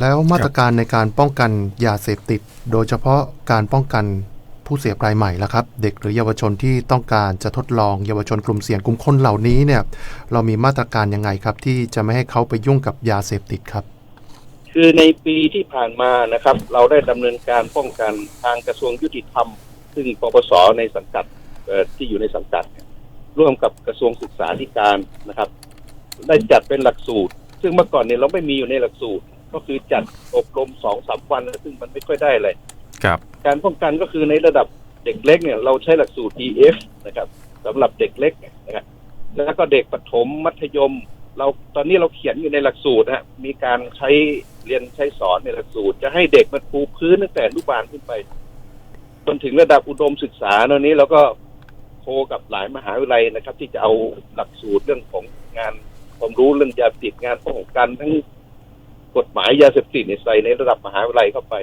แล้วมาตรการในการป้องกันยาเสพติด โดยเฉพาะการป้องกันผู้เสพรายใหม่ละครับ เด็กหรือเยาวชนที่ต้องการจะทดลองเยาวชนกลุ่มเสี่ยงกลุ่มคนเหล่านี้เนี่ย เรามีมาตรการยังไงครับ ที่จะไม่ให้เขาไปยุ่งกับยาเสพติดครับ คือในปีที่ผ่านมานะครับ เราได้ดำเนินการป้องกันทางกระทรวงยุติธรรม ซึ่งปปสในสังกัดที่อยู่ในสังกัด ร่วมกับกระทรวงศึกษาธิการนะครับ ได้จัดเป็นหลักสูตร ซึ่งเมื่อก่อนเนี่ยเราไม่มีอยู่ในหลักสูตร ก็คือจัดอบรมสองสามวัน ซึ่งมันไม่ค่อยได้เลยครับ การป้องกันก็คือในระดับเด็กเล็กเนี่ยเราใช้หลักสูตร EF นะครับสำหรับเด็กเล็กนะครับแล้วก็เด็กประถมมัธยม เราตอนนี้เราเขียนอยู่ในหลักสูตรนะฮะมีการใช้เรียนใช้สอนในหลักสูตร จะให้เด็กมันปูพื้นตั้งแต่อนุบาลขึ้นไปจนถึงระดับอุดมศึกษาตอนนี้เราก็โคกับหลายมหาวิทยาลัยนะครับ ที่จะเอาหลักสูตรเรื่องของงานความรู้เรื่องยาเสพติดงานป้องกันทั้ง กฎหมายยาเสพติดเนี่ยใส่ในระดับมหาวิทยาลัยเข้าไป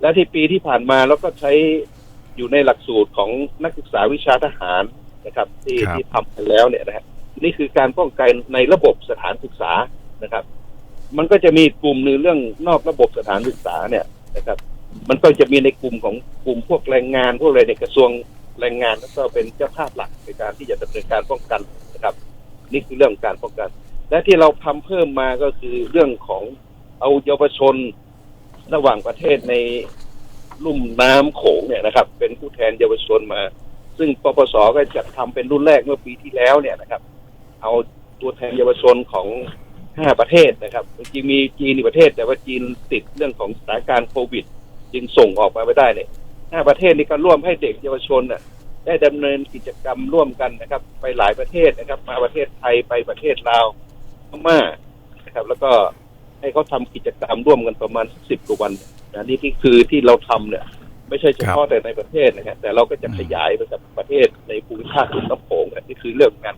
และที่ปีที่ผ่านมาเราก็ใช้อยู่ในหลักสูตรของนักศึกษาวิชาทหารนะครับ ที่ครับที่ทำไปแล้วเนี่ยนะฮะนี่คือการป้องกันในระบบสถานศึกษานะครับ มันก็จะมีกลุ่มหนึ่งเรื่องนอกระบบสถานศึกษาเนี่ยนะครับ มันก็จะมีในกลุ่มของกลุ่มพวกแรงงานพวกอะไรในกระทรวงแรงงานแล้วก็เป็นเจ้าภาพหลักในการที่จะดำเนินการป้องกันนะครับ นี่คือเรื่องของการป้องกัน และที่เราทำเพิ่มมาก็คือเรื่องของ เอาเยาวชนระหว่างประเทศในลุ่มน้ำโขงเนี่ยนะครับ เป็นผู้แทนเยาวชนมา ซึ่งปปสก็จะทำเป็นรุ่นแรกเมื่อปีที่แล้วเนี่ยนะครับ เอาตัวแทนเยาวชนของห้าประเทศนะครับจริงมีจีนอีกประเทศ แต่ว่าจีนติดเรื่องของสถานการณ์โควิด จึงส่งออกมาไม่ได้เนี่ยห้าประเทศนี้ก็ร่วมให้เด็กเยาวชนน่ะได้ดำเนินกิจกรรมร่วมกันนะครับ ไปหลายประเทศนะครับ มาประเทศไทยไปประเทศลาวพม่านะครับ แล้วก็ ให้เขาทำกิจกรรมร่วมกันประมาณสิบกว่าวันนะนี่ที่คือที่เราทำเนี่ย ไม่ใช่เฉพาะแต่ในประเทศนะครับแต่เราก็จะขยายไปกับประเทศในภูมิภาคลุ่มน้ำโขงอันนี่คือเรื่องงาน